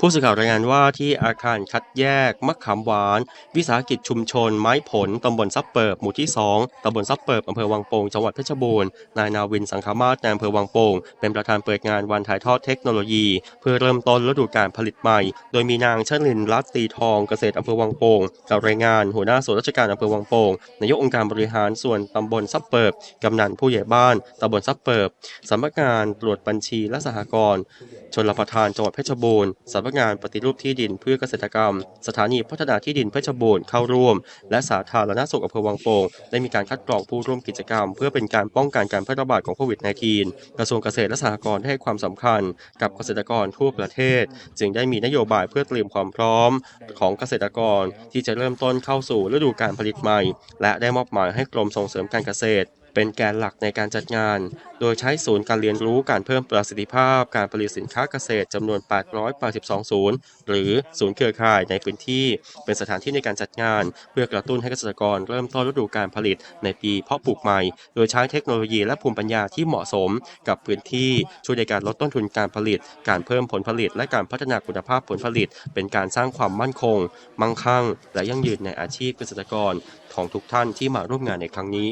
ผู้สื่อข่าวรายงานว่าที่อาคารคัดแยกมะขามหวาน วิสาหกิจชุมชน ไม้ผลตำบลซับเปิบหมู่ที่ 2ตำบลซับเปิบอำเภอวังโป่งจังหวัดเพชรบูรณ์นายนาวินสังขามาศในอำเภอวังโป่งเป็นประธานเปิดงานวันถ่ายทอดเทคโนโลยี เพื่อเริ่มต้นฤดูการผลิตใหม่ โดยมีนางชลินรัตตีทองเกษตรอำเภอวังโป่งกล่าวรายงานหัวหน้าส่วนราชการอำเภอวังโป่งนายกองค์การบริหารส่วนตำบลซับเปิบกำนันผู้ใหญ่บ้านตำบลซับเปิบสำนักงานตรวจบัญชีและสหกรณ์ชนรประทานจังหวัดเพชรบูรณ์สำนักงานปฏิรูปที่ดินเพื่อเกษตรกรรม สถานีพัฒนาที่ดินเพชรบูรณ์เข้าร่วม และสาธารณสุขอำเภอวังโป่งได้มีการคัดกรองผู้ร่วมกิจกรรม เพื่อเป็นการป้องกันการแพร่ระบาดของโควิด -19 กระทรวงเกษตรและสหกรณ์ได้ให้ความสำคัญกับเกษตรกรทั่วประเทศ จึงได้มีนโยบายเพื่อเตรียมความพร้อมของเกษตรกรที่จะเริ่มต้นเข้าสู่ฤดูการผลิตใหม่ และได้มอบหมายให้กรมส่งเสริมการเกษตร เป็นแกนหลักในการจัดงาน โดยใช้ศูนย์การเรียนรู้การเพิ่มประสิทธิภาพ การผลิตสินค้าเกษตรจำนวน 882 ศูนย์ หรือศูนย์เครือข่ายในพื้นที่ เป็นสถานที่ในการจัดงาน เพื่อกระตุ้นให้เกษตรกรเริ่มต้นฤดูการผลิตในปีเพาะปลูกใหม่ โดยใช้เทคโนโลยีและภูมิปัญญาที่เหมาะสมกับพื้นที่ ช่วยในการลดต้นทุนการผลิต การเพิ่มผลผลิต และการพัฒนาคุณภาพผลผลิต เป็นการสร้างความมั่นคง มั่งคั่ง และยั่งยืนในอาชีพเกษตรกรของทุกท่านที่มาร่วมงานในครั้งนี้